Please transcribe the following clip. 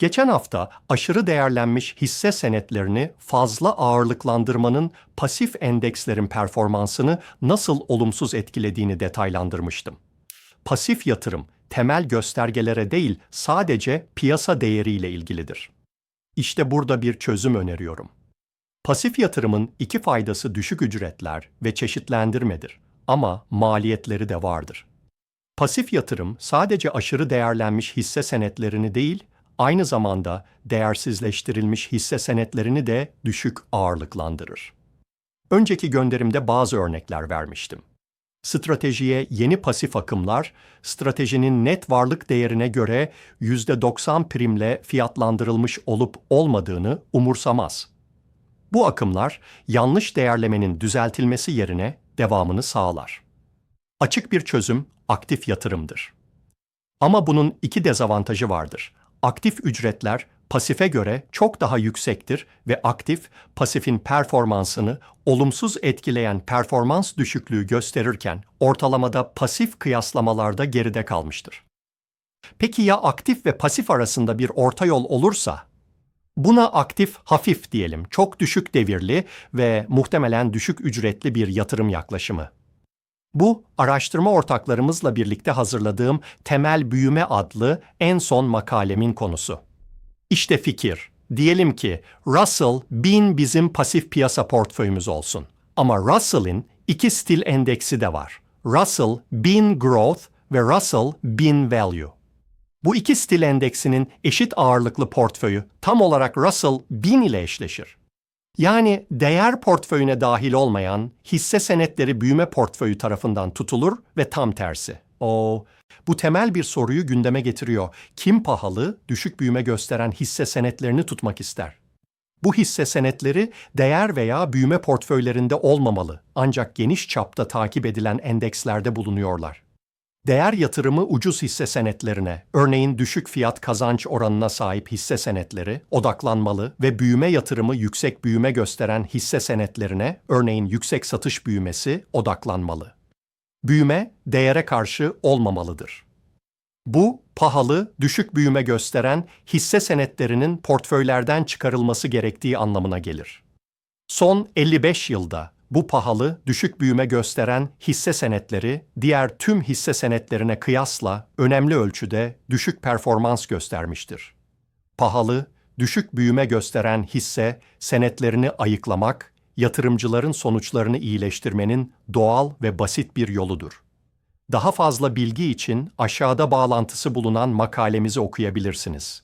Geçen hafta aşırı değerlenmiş hisse senetlerini fazla ağırlıklandırmanın pasif endekslerin performansını nasıl olumsuz etkilediğini detaylandırmıştım. Pasif yatırım temel göstergelere değil sadece piyasa değeriyle ilgilidir. İşte burada bir çözüm öneriyorum. Pasif yatırımın iki faydası düşük ücretler ve çeşitlendirmedir ama maliyetleri de vardır. Pasif yatırım sadece aşırı değerlenmiş hisse senetlerini değil, aynı zamanda değersizleştirilmiş hisse senetlerini de düşük ağırlıklandırır. Önceki gönderimde bazı örnekler vermiştim. Stratejiye yeni pasif akımlar, stratejinin net varlık değerine göre %90 primle fiyatlandırılmış olup olmadığını umursamaz. Bu akımlar yanlış değerlemenin düzeltilmesi yerine devamını sağlar. Açık bir çözüm aktif yatırımdır. Ama bunun iki dezavantajı vardır. Aktif ücretler pasife göre çok daha yüksektir ve aktif pasifin performansını olumsuz etkileyen performans düşüklüğü gösterirken ortalamada pasif kıyaslamalarda geride kalmıştır. Peki ya aktif ve pasif arasında bir orta yol olursa? Buna aktif hafif diyelim, çok düşük devirli ve muhtemelen düşük ücretli bir yatırım yaklaşımı. Bu, araştırma ortaklarımızla birlikte hazırladığım Temel Büyüme adlı en son makalemin konusu. İşte fikir. Diyelim ki Russell 1000 bizim pasif piyasa portföyümüz olsun. Ama Russell'in iki stil endeksi de var. Russell 1000 Growth ve Russell 1000 Value. Bu iki stil endeksinin eşit ağırlıklı portföyü tam olarak Russell 1000 ile eşleşir. Yani değer portföyüne dahil olmayan hisse senetleri büyüme portföyü tarafından tutulur ve tam tersi. O bu temel bir soruyu gündeme getiriyor. Kim pahalı, düşük büyüme gösteren hisse senetlerini tutmak ister? Bu hisse senetleri değer veya büyüme portföylerinde olmamalı ancak geniş çapta takip edilen endekslerde bulunuyorlar. Değer yatırımı ucuz hisse senetlerine, örneğin düşük fiyat kazanç oranına sahip hisse senetleri odaklanmalı ve büyüme yatırımı yüksek büyüme gösteren hisse senetlerine, örneğin yüksek satış büyümesi odaklanmalı. Büyüme değere karşı olmamalıdır. Bu pahalı, düşük büyüme gösteren hisse senetlerinin portföylerden çıkarılması gerektiği anlamına gelir. Son 55 yılda bu pahalı, düşük büyüme gösteren hisse senetleri diğer tüm hisse senetlerine kıyasla önemli ölçüde düşük performans göstermiştir. Pahalı, düşük büyüme gösteren hisse senetlerini ayıklamak, yatırımcıların sonuçlarını iyileştirmenin doğal ve basit bir yoludur. Daha fazla bilgi için aşağıda bağlantısı bulunan makalemizi okuyabilirsiniz.